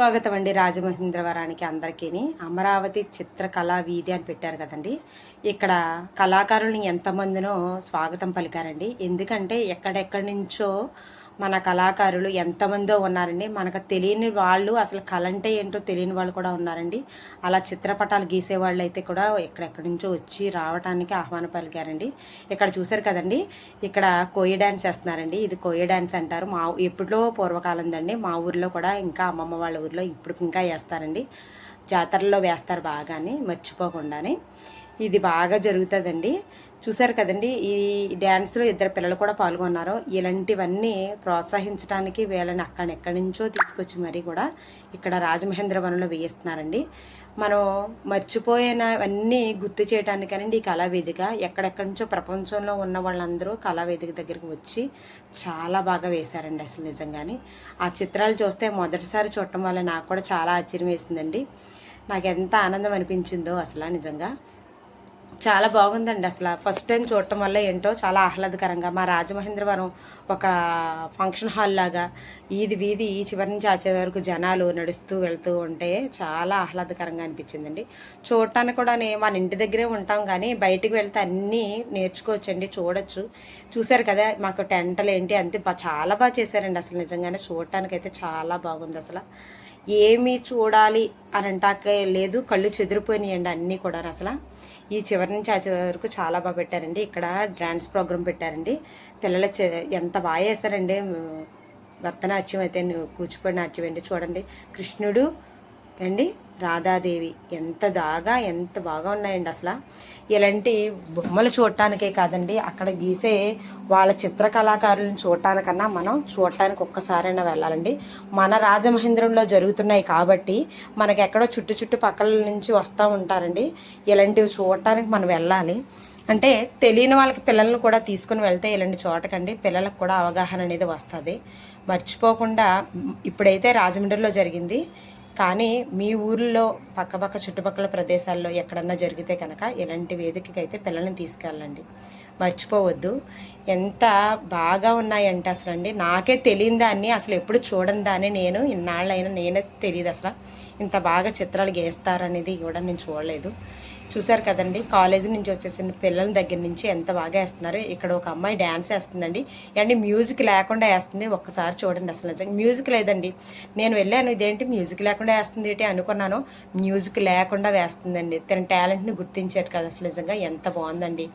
స్వాగతం అండి రాజమహేంద్రవరానికి అందరికీ అమరావతి చిత్రకళా వీధి అని పెట్టారు కదండి. ఇక్కడ కళాకారుల్ని ఎంతమందినో స్వాగతం పలికారండి. ఎందుకంటే ఎక్కడెక్కడి నుంచో మన కళాకారులు ఎంతమందో ఉన్నారండి. మనకు తెలియని వాళ్ళు అసలు కళ అంటే ఏంటో తెలియని వాళ్ళు కూడా ఉన్నారండి. అలా చిత్రపటాలు గీసే వాళ్ళు అయితే కూడా ఎక్కడెక్కడి నుంచో వచ్చి రావడానికి ఆహ్వానం పలికారండి. ఇక్కడ చూసారు కదండి ఇక్కడ కోయ డ్యాన్స్ వేస్తున్నారండి. ఇది కోయ డ్యాన్స్ అంటారు. మా ఎప్పుడో పూర్వకాలందండి మా ఊర్లో కూడా ఇంకా అమ్మమ్మ వాళ్ళ ఊర్లో ఇప్పుడు ఇంకా వేస్తారండి. జాతరలో వేస్తారు బాగానే మర్చిపోకుండానే. ఇది బాగా జరుగుతుందండి. చూసారు కదండి ఈ డ్యాన్స్లో ఇద్దరు పిల్లలు కూడా పాల్గొన్నారు. ఇలాంటివన్నీ ప్రోత్సహించడానికి వీళ్ళని అక్కడెక్కడి నుంచో తీసుకొచ్చి మరీ కూడా ఇక్కడ రాజమహేంద్రవనంలో వేయిస్తున్నారండి. మనం మర్చిపోయినవన్నీ గుర్తు చేయడానికనండి ఈ కళావేదిక ఎక్కడెక్కడి నుంచో ప్రపంచంలో ఉన్న వాళ్ళందరూ కళావేదిక దగ్గరికి వచ్చి చాలా బాగా వేశారండి అసలు నిజంగానే. ఆ చిత్రాలు చూస్తే మొదటిసారి చూడటం వల్ల నాకు కూడా చాలా ఆశ్చర్యం వేసిందండి. నాకు ఎంత ఆనందం అనిపించిందో అసలు నిజంగా. చాలా బాగుందండి అసలు. ఫస్ట్ టైం చూడటం వల్ల ఏంటో చాలా ఆహ్లాదకరంగా. మా రాజమహేంద్రవరం ఒక ఫంక్షన్ హాల్ లాగా ఈది వీధి ఈ చివరి నుంచి ఆ చివరి వరకు జనాలు నడుస్తూ వెళ్తూ ఉంటే చాలా ఆహ్లాదకరంగా అనిపించిందండి. చూడటానికి కూడా మన ఇంటి దగ్గరే ఉంటాం కానీ బయటికి వెళ్తే అన్నీ నేర్చుకోవచ్చండి చూడొచ్చు. చూశారు కదా మాకు టెంటలు ఏంటి అంతే చాలా బాగా చేశారండి అసలు. నిజంగానే చూడటానికి అయితే చాలా బాగుంది అసలు. ఏమి చూడాలి అని అంటాకే లేదు కళ్ళు చెదిరిపోయినాయండి అన్నీ కూడా అసలు. ఈ చివరి నుంచి ఆ చివరి వరకు చాలా బాగా పెట్టారండి. ఇక్కడ డ్యాన్స్ ప్రోగ్రామ్ పెట్టారండి. పిల్లలు చే- ఎంత బాగా వేశారండి భరతనాట్యం అయితే కూచిపూడి నాట్యం అండి చూడండి. కృష్ణుడు అండి రాధాదేవి ఎంత దాగా ఎంత బాగా ఉన్నాయండి అసలు. ఇలాంటి బొమ్మలు చూడటానికే కాదండి అక్కడ గీసే వాళ్ళ చిత్రకళాకారులను చూడటానికన్నా మనం చూడటానికి ఒక్కసారైనా వెళ్ళాలండి. మన రాజమహేంద్రంలో జరుగుతున్నాయి కాబట్టి మనకి ఎక్కడో చుట్టు చుట్టు పక్కల నుంచి వస్తూ ఉంటారండి. ఇలాంటివి చూడటానికి మనం వెళ్ళాలి. అంటే తెలియని వాళ్ళకి పిల్లల్ని కూడా తీసుకుని వెళ్తే ఇలాంటి చోటకండి పిల్లలకు కూడా అవగాహన అనేది వస్తుంది. మర్చిపోకుండా ఇప్పుడైతే రాజమండ్రిలో జరిగింది. కానీ మీ ఊర్లో పక్కపక్క చుట్టుపక్కల ప్రదేశాల్లో ఎక్కడన్నా జరిగితే కనుక ఇలాంటి వేదికకి అయితే పిల్లల్ని తీసుకెళ్ళండి. మర్చిపోవద్దు. ఎంత బాగా ఉన్నాయంటే అసలు అండి. నాకే తెలియని దాన్ని అసలు ఎప్పుడు చూడని దాన్ని నేను ఇన్నాళ్ళైనా నేనే తెలియదు అసలు. ఇంత బాగా చిత్రాలు గీస్తారనేది కూడా నేను చూడలేదు. చూశారు కదండి కాలేజీ నుంచి వచ్చేసిన పిల్లల దగ్గర నుంచి ఎంత బాగా వేస్తున్నారు. ఇక్కడ ఒక అమ్మాయి డ్యాన్స్ వేస్తుందండి. అండి మ్యూజిక్ లేకుండా వేస్తుంది. ఒక్కసారి చూడండి అసలు మ్యూజిక్ లేదండి. నేను వెళ్ళాను ఇదేంటి మ్యూజిక్ లేకుండా వేస్తుంది ఏంటి అనుకున్నాను. మ్యూజిక్ లేకుండా వేస్తుందండి. తన టాలెంట్ని గుర్తించారు కదా అసలు నిజంగా ఎంత బాగుందండి.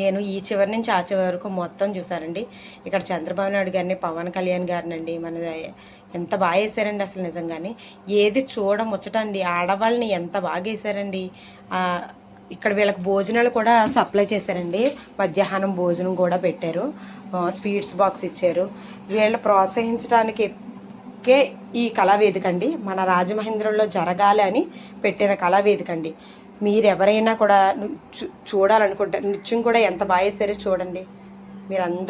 నేను ఈ చివరి నుంచి ఆ చివరి వరకు మొత్తం చూసానండి ఇక్కడ చంద్రబాబు నాయుడు గారిని పవన్ కళ్యాణ్ గారినండి మన ఎంత బాగా వేసారండి అసలు నిజంగానే. ఏది చూడ ముచ్చటండి. ఆడవాళ్ళని ఎంత బాగా వేసారండి. ఇక్కడ వీళ్ళకి భోజనాలు కూడా సప్లై చేశారండి. మధ్యాహ్నం భోజనం కూడా పెట్టారు. స్వీట్స్ బాక్స్ ఇచ్చారు. వీళ్ళని ప్రోత్సహించడానికి కే ఈ కళావేదిక అండి మన రాజమహేంద్రంలో జరగాలి అని పెట్టిన కళావేదిక అండి మీరు ఎవరైనా కూడా చూ- చూడాలనుకుంటే నృత్యం కూడా ఎంత బాగా వేసారో చూడండి. మీరు అందరూ